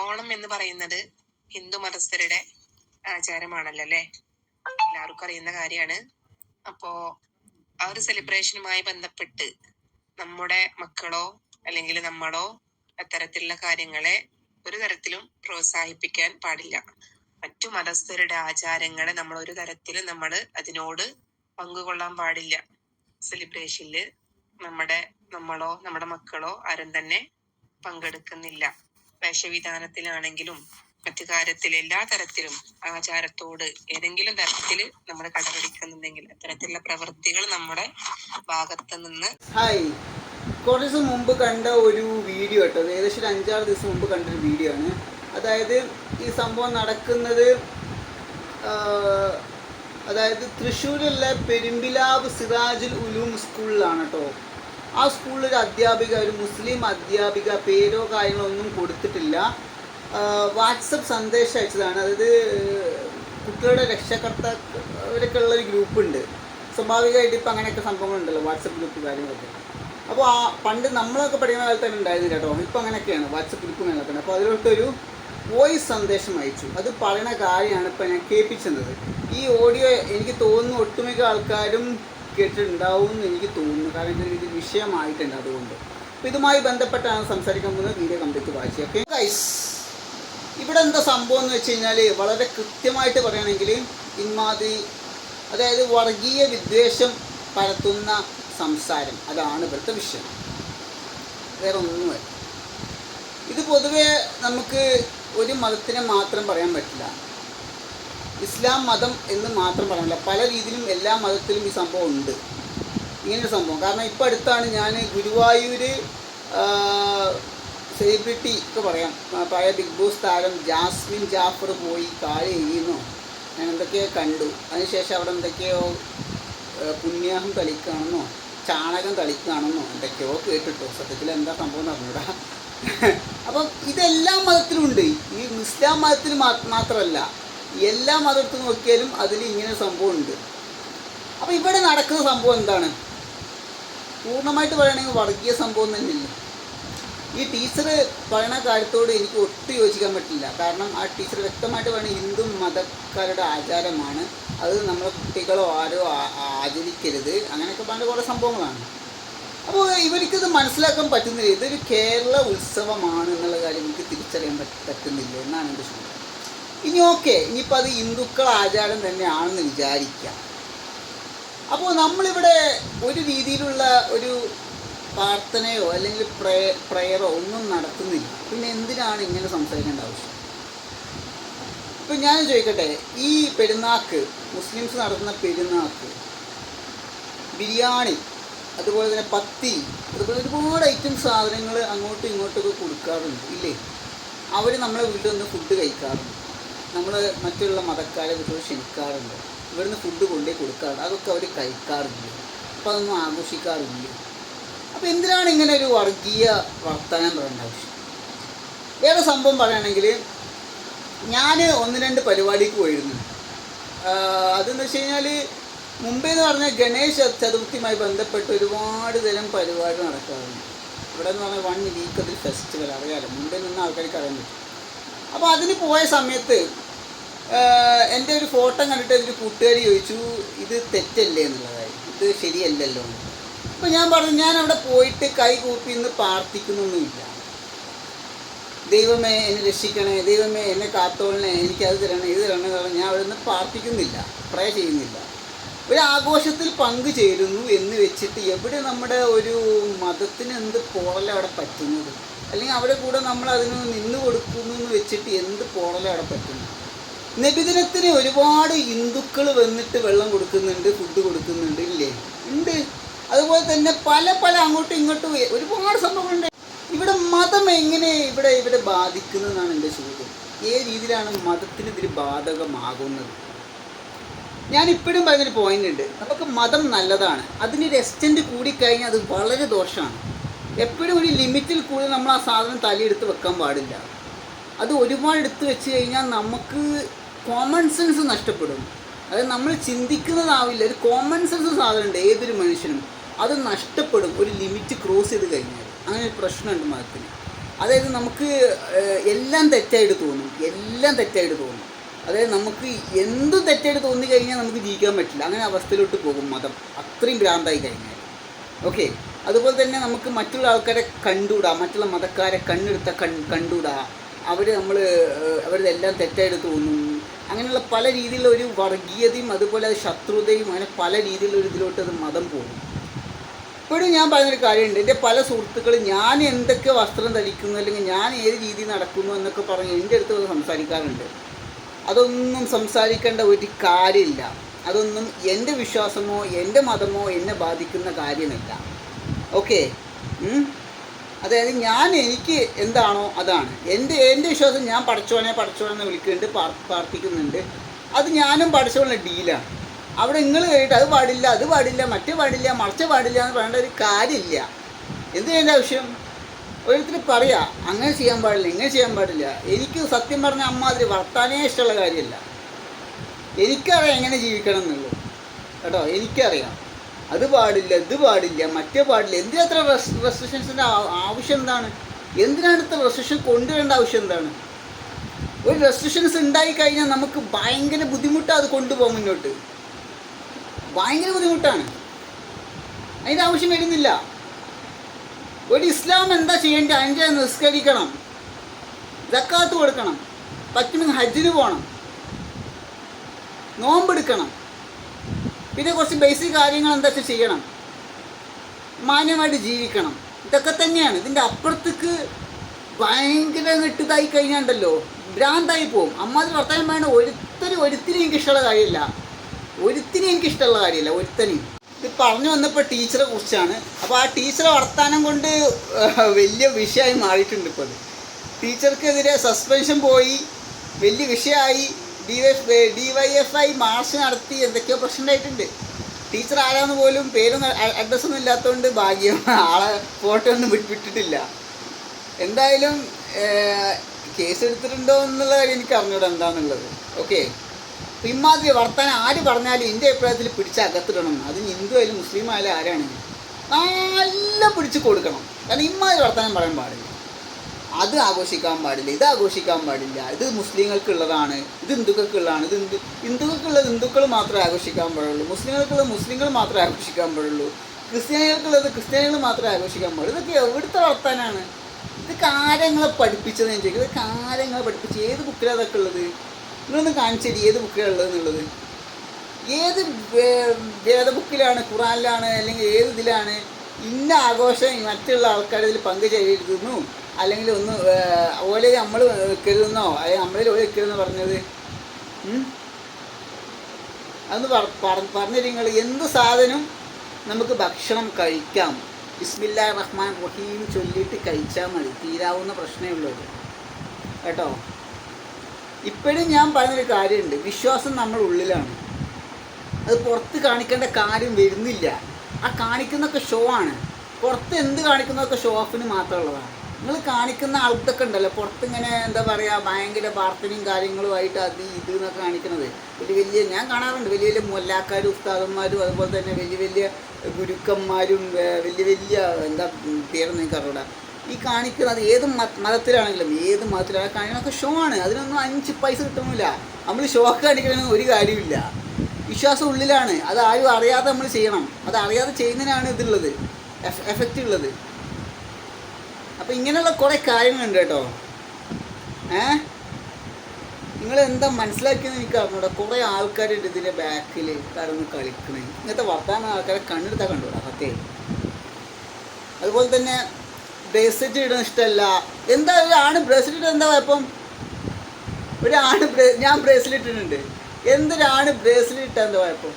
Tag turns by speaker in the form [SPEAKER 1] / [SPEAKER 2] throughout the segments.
[SPEAKER 1] ഓണം എന്ന് പറയുന്നത് ഹിന്ദു മതസ്ഥരുടെ ആചാരമാണല്ലോ അല്ലെ? എല്ലാവർക്കും അറിയുന്ന കാര്യമാണ്. അപ്പോ ആ ഒരു സെലിബ്രേഷനുമായി ബന്ധപ്പെട്ട് നമ്മുടെ മക്കളോ അല്ലെങ്കിൽ നമ്മളോ അത്തരത്തിലുള്ള കാര്യങ്ങളെ ഒരു തരത്തിലും പ്രോത്സാഹിപ്പിക്കാൻ പാടില്ല. മറ്റു മതസ്ഥരുടെ ആചാരങ്ങളെ നമ്മൾ ഒരു തരത്തിലും നമ്മൾ അതിനോട് പങ്കുകൊള്ളാൻ പാടില്ല. സെലിബ്രേഷനിൽ നമ്മുടെ നമ്മളോ നമ്മുടെ മക്കളോ ആരും തന്നെ പങ്കെടുക്കുന്നില്ല. വേഷവിധാനത്തിലാണെങ്കിലും മറ്റു കാര്യത്തിൽ എല്ലാ തരത്തിലും ആചാരത്തോട് ഏതെങ്കിലും തരത്തിൽ നമ്മൾ കടപിടിക്കുന്നുണ്ടെങ്കിൽ അത്തരത്തിലുള്ള പ്രവൃത്തികൾ നമ്മുടെ ഭാഗത്ത് നിന്ന്
[SPEAKER 2] ഹായ് കുറച്ച് ദിവസം മുമ്പ് കണ്ട ഒരു വീഡിയോ കേട്ടോ. ഏകദേശം ഒരു അഞ്ചാറ് ദിവസം മുമ്പ് കണ്ടൊരു വീഡിയോ ആണ്. അതായത് ഈ സംഭവം നടക്കുന്നത് അതായത് തൃശ്ശൂരിലുള്ള പെരുമ്പിലാവ് സിറാജുൽ ഉലൂം സ്കൂളിലാണ് കേട്ടോ ആ സ്കൂളിലൊരു അധ്യാപിക ഒരു മുസ്ലിം അധ്യാപിക പേരോ കാര്യങ്ങളോ ഒന്നും കൊടുത്തിട്ടില്ല. വാട്സപ്പ് സന്ദേശം അയച്ചതാണ്. അതായത് കുട്ടികളുടെ രക്ഷകർത്ത അവരൊക്കെ ഉള്ള ഒരു ഗ്രൂപ്പ് ഉണ്ട് സ്വാഭാവികമായിട്ട് ഇപ്പം അങ്ങനെയൊക്കെ സംഭവങ്ങളുണ്ടല്ലോ വാട്സപ്പ് ഗ്രൂപ്പ് കാര്യങ്ങളൊക്കെ. അപ്പോൾ ആ പണ്ട് നമ്മളൊക്കെ പഠിക്കുന്ന കാലത്ത് തന്നെ ഉണ്ടായിരുന്നു കേട്ടോ. ഇപ്പം അങ്ങനെയൊക്കെയാണ് വാട്സപ്പ് ഗ്രൂപ്പ് നടക്കുന്നത്. അപ്പോൾ അതിലോട്ടൊരു വോയിസ് സന്ദേശം അയച്ചു. അത് പറയുന്ന കാര്യമാണ് ഇപ്പം ഞാൻ കേൾപ്പിച്ചത്. ഈ ഓഡിയോ എനിക്ക് തോന്നുന്നു ഒട്ടുമിക്ക ആൾക്കാരും കേട്ടിട്ടുണ്ടാവും എന്ന് എനിക്ക് തോന്നുന്നു. കാരണം ഇത് വിഷയമായിട്ടുണ്ട് അതുകൊണ്ട്. അപ്പോൾ ഇതുമായി ബന്ധപ്പെട്ടാണ് സംസാരിക്കാൻ പോകുന്നത് വീഡിയോ കംപ്ലീറ്റ് വായിച്ചു. ഓക്കെ? ഗൈസ് ഇവിടെ എന്താ സംഭവം എന്ന് വെച്ച് കഴിഞ്ഞാൽ വളരെ കൃത്യമായിട്ട് പറയുകയാണെങ്കിൽ ഇന്മാതി അതായത് വർഗീയ വിദ്വേഷം പരത്തുന്ന സംസാരം. അതാണ് ഇവിടുത്തെ വിഷയം. വേറെ ഒന്നുമല്ല. ഇത് പൊതുവേ നമുക്ക് ഒരു മതത്തിനെ മാത്രം പറയാൻ പറ്റില്ല. ഇസ്ലാം മതം എന്ന് മാത്രം പറയാനില്ല. പല രീതിയിലും എല്ലാ മതത്തിലും ഈ സംഭവം ഉണ്ട്. ഇങ്ങനൊരു സംഭവം. കാരണം ഇപ്പം അടുത്താണ് ഞാൻ ഗുരുവായൂർ സെലിബ്രിറ്റി ഒക്കെ പറയാം. പഴയ ബിഗ് ബോസ് താരം ജാസ്മിൻ ജാഫർ പോയി കാൽ എഴുതുന്നു ഞാൻ എന്തൊക്കെയോ കണ്ടു. അതിനുശേഷം അവിടെ എന്തൊക്കെയോ പുണ്യാഹം തളിക്കുകയാണെന്നോ ചാണകം തളിക്കുകയാണെന്നോ എന്തൊക്കെയോ കേട്ടിട്ടോ. സത്യത്തിൽ എന്താ സംഭവം അറിഞ്ഞൂടാ. അപ്പം ഇതെല്ലാ മതത്തിലും ഉണ്ട്. ഈ ഇസ്ലാം മതത്തിൽ മാത്രമല്ല എല്ലാ മതത്തിൽ നോക്കിയാലും അതിൽ ഇങ്ങനെ സംഭവം ഉണ്ട് അപ്പം ഇവിടെ നടക്കുന്ന സംഭവം എന്താണ്? പൂർണമായിട്ട് പറയുകയാണെങ്കിൽ വർഗീയ സംഭവം തന്നെയല്ല? ഈ ടീച്ചർ പറയുന്ന കാര്യത്തോട് എനിക്ക് ഒട്ടും യോജിക്കാൻ പറ്റില്ല. കാരണം ആ ടീച്ചർ വ്യക്തമായിട്ട് പറയുന്നത് ഹിന്ദു മതക്കാരുടെ ആചാരമാണ്. അത് നമ്മളെ കുട്ടികളോ ആരോ ആചരിക്കരുത്. അങ്ങനെയൊക്കെ പറഞ്ഞ കുറേ സംഭവങ്ങളാണ്. അപ്പോൾ ഇവർക്കിത് മനസ്സിലാക്കാൻ പറ്റുന്നില്ല. ഇതൊരു കേരള ഉത്സവമാണ് എന്നുള്ള കാര്യം എനിക്ക് തിരിച്ചറിയാൻ പറ്റ- പറ്റുന്നില്ല എന്നാണ് എന്റെ ചോദ്യം. ഇനി ഓക്കെ ഇനിയിപ്പോൾ അത് ഹിന്ദുക്കൾ ആചാരം തന്നെയാണെന്ന് വിചാരിക്കാം. അപ്പോൾ നമ്മളിവിടെ ഒരു രീതിയിലുള്ള ഒരു പ്രാർത്ഥനയോ അല്ലെങ്കിൽ പ്രേ പ്രേയറോ ഒന്നും നടത്തുന്നില്ല. പിന്നെ എന്തിനാണ് ഇങ്ങനെ സംസാരിക്കേണ്ട ആവശ്യം? ഇപ്പം ഞാൻ ചോദിക്കട്ടെ ഈ പെരുന്നാക്ക് മുസ്ലിംസ് നടത്തുന്ന പെരുന്നാക്ക് ബിരിയാണി അതുപോലെ തന്നെ പത്തി അതുപോലെ ഒരുപാട് ഐറ്റം സാധനങ്ങൾ അങ്ങോട്ടും ഇങ്ങോട്ടൊക്കെ കൊടുക്കാറുണ്ട് ഇല്ലേ? അവർ നമ്മളെ വീട്ടിൽ നിന്ന് ഫുഡ് കഴിക്കാറുണ്ട്. നമ്മൾ മറ്റുള്ള മതക്കാരെ കുറിച്ച് ക്ഷണിക്കാറുണ്ട്. ഇവിടുന്ന് ഫുഡ് കൊണ്ടേ കൊടുക്കാറുണ്ട്. അതൊക്കെ അവർ കഴിക്കാറില്ല അപ്പോൾ അതൊന്നും ആഘോഷിക്കാറില്ല. അപ്പോൾ എന്തിനാണ് ഇങ്ങനെ ഒരു വർഗീയ വർത്തമാനം പറയേണ്ട ആവശ്യം വേറെ സംഭവം പറയുകയാണെങ്കിൽ ഞാൻ ഒന്ന് രണ്ട് പരിപാടിക്ക് പോയിരുന്നു. അതെന്ന് വെച്ച് കഴിഞ്ഞാൽ മുമ്പേ എന്ന് പറഞ്ഞാൽ ഗണേശ ചതുർത്ഥിയുമായി ബന്ധപ്പെട്ട് ഒരുപാട് തരം പരിപാടി നടക്കാറുണ്ട്. ഇവിടെ എന്ന് പറഞ്ഞാൽ വൺ വീക്ക് അതിൽ ഫെസ്റ്റിവൽ അറിയാമല്ലോ മുമ്പേ നിന്ന് ആൾക്കാർക്ക് അറിയാൻ പറ്റും. അപ്പോൾ അതിന് പോയ സമയത്ത് എന്റെ ഒരു ഫോട്ടോ കണ്ടിട്ട് ഒരു കൂട്ടുകാരി ചോദിച്ചു ഇത് തെറ്റല്ലേ എന്നുള്ളതായി? ഇത് ശരിയല്ലല്ലോ. അപ്പോൾ ഞാൻ പറഞ്ഞു ഞാൻ അവിടെ പോയിട്ട് കൈ കൂപ്പി ഇന്ന് പ്രാർത്ഥിക്കുന്നൊന്നുമില്ല. ദൈവമേ എന്നെ രക്ഷിക്കണേ ദൈവമേ എന്നെ കാത്തോളണേ എനിക്ക് അത് തരണേ ഇത് തരണേ തരണം ഞാൻ അവിടെ നിന്ന് പ്രാർത്ഥിക്കുന്നില്ല പ്രേ ചെയ്യുന്നില്ല. ഒരു ആഘോഷത്തിൽ പങ്കുചേരുന്നു എന്ന് വെച്ചിട്ട് എവിടെ നമ്മുടെ ഒരു മതത്തിന് എന്ത് പോറല അവിടെ പറ്റുന്നത്? അല്ലെങ്കിൽ അവിടെ കൂടെ നമ്മൾ അതിന് നിന്ന് കൊടുക്കുന്നു എന്ന് വെച്ചിട്ട് എന്ത് പോറല അവിടെ പറ്റുന്നു നബിദിനത്തിന് ഒരുപാട് ഹിന്ദുക്കൾ വന്നിട്ട് വെള്ളം കൊടുക്കുന്നുണ്ട് ഫുഡ് കൊടുക്കുന്നുണ്ട് ഇല്ലേ? ഉണ്ട്. അതുപോലെ തന്നെ പല പല അങ്ങോട്ടും ഇങ്ങോട്ടും ഒരുപാട് സംഭവങ്ങളുണ്ട്. ഇവിടെ മതം എങ്ങനെ ഇവിടെ ഇവിടെ ബാധിക്കുന്നതെന്നാണ് എന്റെ ചോദ്യം. ഏത് രീതിയിലാണ് മതത്തിന് ഇതിൽ ബാധകമാകുന്നത്? ഞാൻ ഇപ്പോഴും പറഞ്ഞൊരു പോയിന്റ് ഉണ്ട്. നമുക്ക് മതം നല്ലതാണ്. അതിനൊരു എക്സ്റ്റെന്റ് കൂടിക്കഴിഞ്ഞാൽ അത് വളരെ ദോഷമാണ്. എപ്പോഴും ഒരു ലിമിറ്റിൽ കൂടുതൽ നമ്മൾ ആ സാധനം തലയെടുത്ത് വെക്കാൻ പാടില്ല. അത് ഒരുപാട് എടുത്തു വെച്ച് കഴിഞ്ഞാൽ നമുക്ക് കോമൺ സെൻസ് നഷ്ടപ്പെടും. അതായത് നമ്മൾ ചിന്തിക്കുന്നതാവില്ല. ഒരു കോമൺ സെൻസ് സാധനമുണ്ട് ഏതൊരു മനുഷ്യനും. അത് നഷ്ടപ്പെടും. ഒരു ലിമിറ്റ് ക്രോസ് ചെയ്ത് കഴിഞ്ഞാൽ. അങ്ങനെ ഒരു പ്രശ്നമുണ്ട് മതത്തിന് അതായത് നമുക്ക് എല്ലാം തെറ്റായിട്ട് തോന്നും. എല്ലാം തെറ്റായിട്ട് തോന്നും. അതായത് നമുക്ക് എന്തും തെറ്റായിട്ട് തോന്നി കഴിഞ്ഞാൽ നമുക്ക് ജീവിക്കാൻ പറ്റില്ല. അങ്ങനെ അവസ്ഥയിലോട്ട് പോകും മതം. അത്രയും ഭ്രാന്തായി കഴിഞ്ഞാൽ. ഓക്കെ? അതുപോലെ തന്നെ നമുക്ക് മറ്റുള്ള ആൾക്കാരെ കണ്ടുകൂടാ മറ്റുള്ള മതക്കാരെ കണ്ണെടുത്ത കൺ കണ്ടുകൂടാ. അവർ നമ്മൾ അവരിതെല്ലാം തെറ്റായിട്ട് തോന്നും. അങ്ങനെയുള്ള പല രീതിയിലുള്ള ഒരു വർഗീയതയും അതുപോലെ അത് ശത്രുതയും അങ്ങനെ പല രീതിയിലുള്ള ഇതിലോട്ട് അത് മതം പോകും. ഇപ്പോഴും ഞാൻ പറഞ്ഞൊരു കാര്യമുണ്ട്. എന്റെ പല സുഹൃത്തുക്കളും ഞാൻ എന്തൊക്കെ വസ്ത്രം ധരിക്കുന്നു അല്ലെങ്കിൽ ഞാൻ ഏത് രീതിയിൽ നടക്കുന്നു എന്നൊക്കെ പറഞ്ഞ് എന്റെ അടുത്ത് വന്ന് സംസാരിക്കാറുണ്ട്. അതൊന്നും സംസാരിക്കേണ്ട ഒരു കാര്യമില്ല. അതൊന്നും എന്റെ വിശ്വാസമോ എന്റെ മതമോ എന്നെ ബാധിക്കുന്ന കാര്യമല്ല. ഓക്കെ. അതായത് ഞാൻ എനിക്ക് എന്താണോ അതാണ്. എന്റെ എന്റെ വിശ്വാസം ഞാൻ പഠിച്ചോനെ പഠിച്ചോനെ വിളിക്കുന്നുണ്ട് പ്രാർ- പ്രാർത്ഥിക്കുന്നുണ്ട് അത് ഞാനും പഠിച്ചോളെ ഡീലാണ്. അവിടെ നിങ്ങൾ കേട്ട് അത് പാടില്ല അത് പാടില്ല മറ്റേ പാടില്ല മറച്ച പാടില്ല എന്ന് പറയേണ്ട ഒരു കാര്യമില്ല. എന്ത് എന്റെ ആവശ്യം? ഓരോരുത്തർ പറയാ അങ്ങനെ ചെയ്യാൻ പാടില്ല ഇങ്ങനെ ചെയ്യാൻ പാടില്ല. എനിക്ക് സത്യം പറഞ്ഞ അമ്മാതിരി വർത്താനേ ഇഷ്ടമുള്ള കാര്യമല്ല. എനിക്കറിയാം എങ്ങനെ ജീവിക്കണം എന്നുള്ളൂ കേട്ടോ എനിക്കറിയാം. അത് പാടില്ല ഇത് പാടില്ല മറ്റേ പാടില്ല. എന്തിനാ അത്ര റെസ്ട്രിക്ഷൻസിന്റെ ആവശ്യം എന്താണ്? എന്തിനാണ് ഇത്ര റെസ്ട്രിക്ഷൻ കൊണ്ടുവരേണ്ട ആവശ്യം എന്താണ്? ഒരു റെസ്ട്രിക്ഷൻസ് ഉണ്ടായി കഴിഞ്ഞാൽ നമുക്ക് ഭയങ്കര ബുദ്ധിമുട്ടാണ് അത് കൊണ്ടുപോകാൻ മുന്നോട്ട്. ഭയങ്കര ബുദ്ധിമുട്ടാണ്. അതിന്റെ ആവശ്യം വരുന്നില്ല. ഒരു ഇസ്ലാം എന്താ ചെയ്യേണ്ടത്? അതിന്റെ നിസ്കരിക്കണം. ജക്കാത്ത് കൊടുക്കണം. പറ്റുമെങ്കിൽ ഹജ്ജിന് പോകണം. നോമ്പെടുക്കണം. പിന്നെ കുറച്ച് ബേസിക് കാര്യങ്ങൾ എന്താ വെച്ചാൽ ചെയ്യണം. മാന്യമായിട്ട് ജീവിക്കണം. ഇതൊക്കെ തന്നെയാണ്. ഇതിന്റെ അപ്പുറത്തേക്ക് ഭയങ്കര നെട്ടിതായി കഴിഞ്ഞാണ്ടല്ലോ ഭ്രാന്തായി പോകും അമ്മാതിരി വർത്തമാനം വേണ്ട ഒരുത്തരും ഒരുത്തിനും എനിക്ക് ഇഷ്ടമുള്ള കാര്യമില്ല. ഒരുത്തിനും എനിക്ക് ഇഷ്ടമുള്ള കാര്യമില്ല ഒരുത്തനും ഇത് പറഞ്ഞു വന്നപ്പോൾ ടീച്ചറെ കുറിച്ചാണ്. അപ്പോൾ ആ ടീച്ചറെ വർത്താനം കൊണ്ട് വലിയ വിഷയമായി മാറിയിട്ടുണ്ട് ഇപ്പോൾ അത് ടീച്ചർക്കെതിരെ സസ്പെൻഷൻ പോയി വലിയ വിഷയമായി. D F D Y F I march നടത്തി എന്തൊക്കെയോ പ്രശ്നമായിട്ടുണ്ട് ടീച്ചർ ആരാന്ന് പോലും പേരും അഡ്രസ്സൊന്നും ഇല്ലാത്തതുകൊണ്ട് ഭാഗ്യം ആളെ ഫോട്ടോ ഒന്നും വിട്ടിട്ടില്ല. എന്തായാലും കേസ് എടുത്തിട്ടുണ്ടോ എന്നുള്ള കാര്യം എനിക്ക് അറിഞ്ഞൂടാ എന്താണെന്നുള്ളത് ഓക്കെ. അപ്പം ഇമാതിരി വർത്താനം ആര് പറഞ്ഞാലും എന്റെ അഭിപ്രായത്തിൽ പിടിച്ച് അകത്തിടണം. അത് ഹിന്ദു ആയാലും മുസ്ലിം ആയാലും ആരാണെങ്കിലും നല്ല പിടിച്ച് കൊടുക്കണം. കാരണം ഇമാതിരി വർത്താനം പറയാൻ പാടില്ല. അത് ആഘോഷിക്കാൻ പാടില്ല ഇത് ആഘോഷിക്കാൻ പാടില്ല. ഇത് മുസ്ലിങ്ങൾക്കുള്ളതാണ് ഇത് ഹിന്ദുക്കൾക്കുള്ളതാണ് ഇത് ഹിന്ദു ഹിന്ദുക്കൾക്കുള്ളത് ഹിന്ദുക്കൾ മാത്രമേ ആഘോഷിക്കാൻ പാടുള്ളൂ. മുസ്ലിങ്ങൾക്കുള്ളത് മുസ്ലിങ്ങൾ മാത്രമേ ആഘോഷിക്കാൻ പാടുള്ളൂ. ക്രിസ്ത്യാനികൾക്കുള്ളത് ക്രിസ്ത്യാനികൾ മാത്രമേ ആഘോഷിക്കാൻ പാടുള്ളൂ. ഇതൊക്കെ എവിടുത്തെ വർത്താനാണ്? ഇത് കാര്യങ്ങളെ പഠിപ്പിച്ചതെന്ന് ഞാൻ ഇത് കാര്യങ്ങളെ പഠിപ്പിച്ച് ഏത് ബുക്കിലാണ് അതൊക്കെ ഉള്ളത്? നിങ്ങളൊന്ന് കാണിച്ചേരി ഏത് ബുക്കിലാണ് ഉള്ളത് എന്നുള്ളത്. ഏത് വേ- വേദ ബുക്കിലാണ് ഖുറാനിലാണ് അല്ലെങ്കിൽ ഏത് ഇതിലാണ്? ഇന്ന ആഘോഷം മറ്റുള്ള ആൾക്കാർ ഇതിൽ പങ്കുചേരുന്നു അല്ലെങ്കിൽ ഒന്ന് ഓലെ നമ്മൾ വെക്കരുതെന്നോ? അല്ലെങ്കിൽ നമ്മളിൽ ഓലെ വെക്കരുതെന്ന് പറഞ്ഞത്? അന്ന് പറഞ്ഞു നിങ്ങൾ എന്ത് സാധനം നമുക്ക് ഭക്ഷണം കഴിക്കാം? ബിസ്മില്ലാ റഹ്മാൻ റഹീം ചൊല്ലിയിട്ട് കഴിച്ചാൽ മതി. തീരാവുന്ന പ്രശ്നമേ ഉള്ളൂ കേട്ടോ? ഇപ്പോഴും ഞാൻ പറഞ്ഞൊരു കാര്യമുണ്ട്. വിശ്വാസം നമ്മുടെ ഉള്ളിലാണ്. അത് പുറത്ത് കാണിക്കേണ്ട കാര്യം വരുന്നില്ല. ആ കാണിക്കുന്നൊക്കെ ഷോ ആണ്. പുറത്ത് എന്ത് കാണിക്കുന്നതൊക്കെ ഷോ ഓഫിന് മാത്രമുള്ളതാണ്. നിങ്ങൾ കാണിക്കുന്ന ആൾക്കൊക്കെ ഉണ്ടല്ലോ. പുറത്ത് ഇങ്ങനെ എന്താ പറയുക ഭയങ്കര പ്രാർത്ഥനയും കാര്യങ്ങളുമായിട്ട് അത് ഇത് എന്നൊക്കെ കാണിക്കുന്നത്. വലിയ വലിയ ഞാൻ കാണാറുണ്ട്. വലിയ വലിയ മുല്ലാക്കാരും ഉസ്താദന്മാരും അതുപോലെ തന്നെ വലിയ വലിയ ഗുരുക്കന്മാരും വലിയ വലിയ എന്താ പേരൊന്നും നിങ്ങൾക്ക് അറിയൂടാ ഈ കാണിക്കുന്നത് ഏത് മത- മതത്തിലാണെങ്കിലും ഏത് മതത്തിലാണ് കാണിക്കുന്നതൊക്കെ ഷോ ആണ്. അതിനൊന്നും അഞ്ച് പൈസ കിട്ടുന്നില്ല നമ്മൾ ഷോ കാണിക്കണമെന്ന് ഒരു കാര്യമില്ല വിശ്വാസം ഉള്ളിലാണ്. അത് ആരും അറിയാതെ നമ്മൾ ചെയ്യണം. അത് അറിയാതെ ചെയ്യുന്നതിനാണ് ഇതുള്ളത് എഫ് എഫക്റ്റ് ഉള്ളത്. അപ്പം ഇങ്ങനെയുള്ള കുറേ കാര്യങ്ങളുണ്ട് കേട്ടോ. ഏ? നിങ്ങൾ എന്താ മനസ്സിലാക്കിയെന്ന് എനിക്ക് അറിഞ്ഞൂടാ. കുറേ ആൾക്കാരുണ്ട് ഇതിന്റെ ബാക്കിൽ കാരണം കളിക്കണേ. ഇങ്ങനത്തെ വർത്താന ആൾക്കാരെ കണ്ണെടുത്താൽ കണ്ടുകൂടാ സത്യം. അതുപോലെ തന്നെ ബ്രേസ്ലെറ്റ് ഇടാൻ ഇഷ്ടമല്ല എന്താ ഒരു ആണ് ബ്രേസ്ലെറ്റ് ഇടാൻ എന്താ കുഴപ്പം? ഒരാണ് ബ്രേ ഞാൻ ബ്രേസ്ലെറ്റ് ഇട്ടിട്ടുണ്ട്. എന്തൊരാണ് ബ്രേസ്ലെറ്റ് ഇട്ടാൽ എന്താ കുഴപ്പം?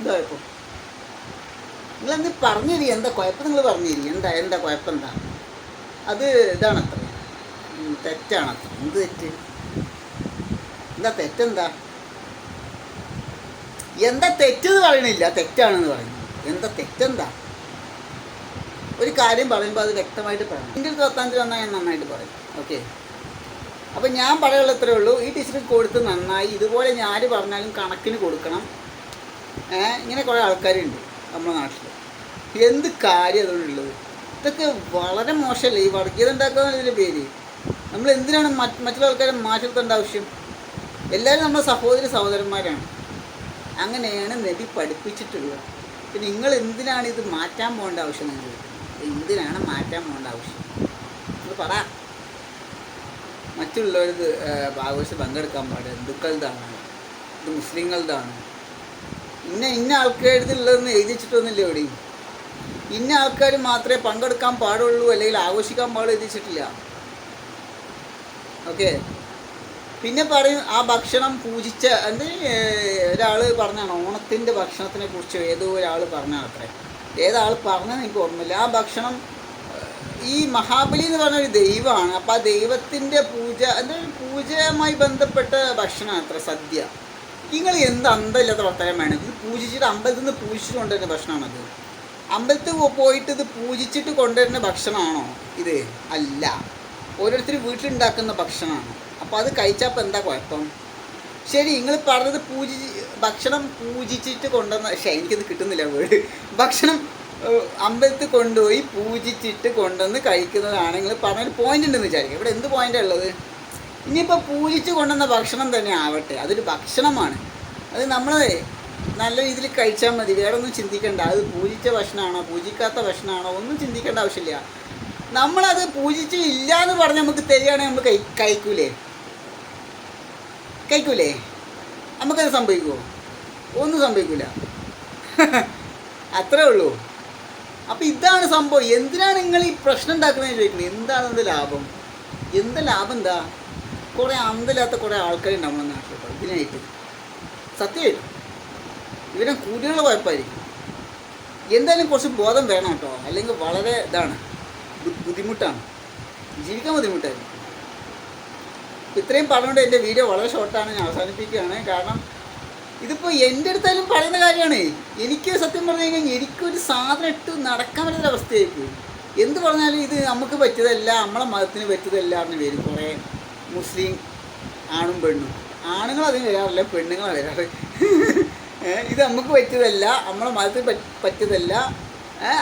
[SPEAKER 2] എന്താ കുഴപ്പം? പറഞ്ഞു തരി എന്താ കുഴപ്പം? നിങ്ങൾ പറഞ്ഞു തരി എന്താ എന്താ കുഴപ്പം എന്താ? അത് ഇതാണ് ഇതാണത്ര തെറ്റാണ് തെറ്റാണത്ര എന്ത് തെറ്റ്? എന്താ തെറ്റെന്താ? എന്താ തെറ്റെന്ന് പറയണില്ല. തെറ്റാണെന്ന് പറയുന്നു. എന്താ തെറ്റെന്താ? ഒരു കാര്യം പറയുമ്പോൾ അത് വ്യക്തമായിട്ട് പറയണം. എന്റെ തീയതി വന്നാൽ ഞാൻ നന്നായിട്ട് പറയും. ഓക്കെ? അപ്പം ഞാൻ പറയാനുള്ള ഇത്രേ ഉള്ളൂ. ഈ ടീച്ചർ കൊടുത്ത് നന്നായി. ഇതുപോലെ ഞാൻ പറഞ്ഞാലും കണക്കിന് കൊടുക്കണം. ഇങ്ങനെ കുറേ ആൾക്കാരുണ്ട് നമ്മുടെ നാട്ടിൽ എന്ത് കാര്യം അതുകൊണ്ടുള്ളത്? ഇതൊക്കെ വളരെ മോശമല്ലേ? ഈ വർഗീയത ഉണ്ടാക്കുക എന്നതിന്റെ പേര്. നമ്മൾ എന്തിനാണ് മറ്റ് മറ്റുള്ള ആൾക്കാരെ മാറ്റി ആവശ്യം? എല്ലാവരും നമ്മുടെ സഹോദരി സഹോദരന്മാരാണ്. അങ്ങനെയാണ് നബി പഠിപ്പിച്ചിട്ടുള്ളത്. പിന്നെ നിങ്ങൾ എന്തിനാണ് ഇത് മാറ്റാൻ പോകേണ്ട ആവശ്യം നിങ്ങൾ എന്തിനാണ് മാറ്റാൻ പോകേണ്ട ആവശ്യം? നിങ്ങൾ പറ. മറ്റുള്ളവരത് ആഘോഷം പങ്കെടുക്കാൻ പാടില്ല. ഹിന്ദുക്കളുടെതാണ്. ഇത് മുസ്ലിങ്ങളുടെയാണ്. ഇന്ന ഇന്ന ആൾക്കാരുള്ളതെന്ന് എഴുതി വെച്ചിട്ടൊന്നുമില്ല എവിടെയും. ഇന്ന ആൾക്കാർ മാത്രമേ പങ്കെടുക്കാൻ പാടുള്ളൂ അല്ലെങ്കിൽ ആഘോഷിക്കാൻ പാടുള്ളൂ എത്തിച്ചിട്ടില്ല ഓക്കെ പിന്നെ പറയും ആ ഭക്ഷണം പൂജിച്ച എന്ത് ഒരാൾ പറഞ്ഞാണ് ഓണത്തിന്റെ ഭക്ഷണത്തിനെ കുറിച്ച് ഏതോ ഒരാൾ പറഞ്ഞാണ് അത്രേ. ഏതാൾ പറഞ്ഞത് എനിക്ക് ഓർമ്മയില്ല. ആ ഭക്ഷണം ഈ മഹാബലി എന്ന് പറഞ്ഞ ഒരു ദൈവമാണ്. അപ്പം ആ ദൈവത്തിന്റെ പൂജ എന്താ പൂജയുമായി ബന്ധപ്പെട്ട ഭക്ഷണമാണ് അത്ര സദ്യ. നിങ്ങൾ എന്ത് അന്തമില്ലാത്ത വർത്തമാനം വേണം? ഇത് പൂജിച്ചിട്ട് അമ്പലത്തിൽ നിന്ന് പൂജിച്ചിട്ട് കൊണ്ടുവരുന്ന ഭക്ഷണമാണത്. അമ്പലത്തിൽ പോയിട്ട് ഇത് പൂജിച്ചിട്ട് കൊണ്ടുവരുന്ന ഭക്ഷണമാണോ? ഇത് അല്ല. ഓരോരുത്തർ വീട്ടിലുണ്ടാക്കുന്ന ഭക്ഷണമാണ്. അപ്പോൾ അത് കഴിച്ചാൽ ഇപ്പോൾ എന്താ കുഴപ്പം? ശരി നിങ്ങൾ പറഞ്ഞത് പൂജി ഭക്ഷണം പൂജിച്ചിട്ട് കൊണ്ടുവന്ന പക്ഷേ എനിക്കത് കിട്ടുന്നില്ല വീട് ഭക്ഷണം അമ്പലത്തിൽ കൊണ്ടുപോയി പൂജിച്ചിട്ട് കൊണ്ടുവന്ന് കഴിക്കുന്നതാണ് നിങ്ങൾ പറഞ്ഞൊരു പോയിന്റ് ഉണ്ടെന്ന് വിചാരിക്കുക ഇവിടെ എന്ത് പോയിന്റാണ് ഉള്ളത്? ഇനിയിപ്പോൾ പൂജിച്ച് കൊണ്ടുവന്ന ഭക്ഷണം തന്നെ ആവട്ടെ. അതൊരു ഭക്ഷണമാണ്. അത് നമ്മൾ നല്ല രീതിയിൽ കഴിച്ചാൽ മതി. വേറെ ഒന്നും ചിന്തിക്കണ്ട. അത് പൂജിച്ച ഭക്ഷണമാണോ പൂജിക്കാത്ത ഭക്ഷണമാണോ ഒന്നും ചിന്തിക്കേണ്ട ആവശ്യമില്ല. നമ്മളത് പൂജിച്ച് ഇല്ല എന്ന് പറഞ്ഞ് നമുക്ക് തരികയാണെങ്കിൽ നമ്മൾ കഴി കഴിക്കൂലേ? കഴിക്കൂലേ? നമുക്കത് സംഭവിക്കുമോ ഒന്നും സംഭവിക്കില്ല അത്രേ ഉള്ളൂ. അപ്പം ഇതാണ് സംഭവം. എന്തിനാണ് നിങ്ങൾ ഈ പ്രശ്നം ഉണ്ടാക്കുന്നത് ചോദിക്കുന്നത്? എന്താണ് ഇതിന്റെ ലാഭം? എന്താ ലാഭം എന്താ? കുറേ അന്തല്ലാത്ത കുറേ ആൾക്കാരുണ്ട് നമ്മളെ നാട്ടിൽ. ഇതിനായിട്ട്. സത്യമായിട്ടും. ഇവരെ കൂടിയുള്ള കുഴപ്പമായിരിക്കും. എന്തായാലും കുറച്ച് ബോധം വേണം കേട്ടോ. അല്ലെങ്കിൽ വളരെ ഇതാണ്. ബുദ്ധിമുട്ടാണ്. ജീവിക്കാൻ ബുദ്ധിമുട്ടായിരിക്കും. ഇത്രയും പറഞ്ഞുകൊണ്ട് എന്റെ വീഡിയോ വളരെ ഷോർട്ടാണ് ഞാൻ അവസാനിപ്പിക്കുകയാണ്. കാരണം ഇതിപ്പോൾ എന്റെ അടുത്തായാലും പറയുന്ന കാര്യമാണ്. എനിക്ക് സത്യം പറഞ്ഞു കഴിഞ്ഞാൽ എനിക്കൊരു സാധനം ഇട്ട് നടക്കാൻ പറ്റുന്ന അവസ്ഥയായിപ്പോയി. എന്ത് പറഞ്ഞാലും ഇത് നമുക്ക് പറ്റിയതല്ല നമ്മളെ മതത്തിന് പറ്റിയതല്ല എന്ന് വരും കുറേ മുസ്ലിം ആണും പെണ്ണും. ആണുങ്ങൾ അതിന് വരാറില്ല പെണ്ണുങ്ങളാണ് വരാറ്. ഇത് നമുക്ക് പറ്റിയതല്ല നമ്മളെ മതത്തിന് പറ്റിയതല്ല.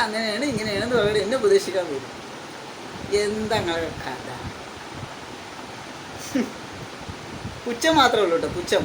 [SPEAKER 2] അങ്ങനെയാണ് ഇങ്ങനെയാണെന്ന് പറയുന്നത് എന്നെ ഉപദേശിക്കാൻ വരും എന്താ നിങ്ങളെ കഥ? പുച്ഛം മാത്രമേ ഉള്ളൂ കേട്ടോ പുച്ഛം.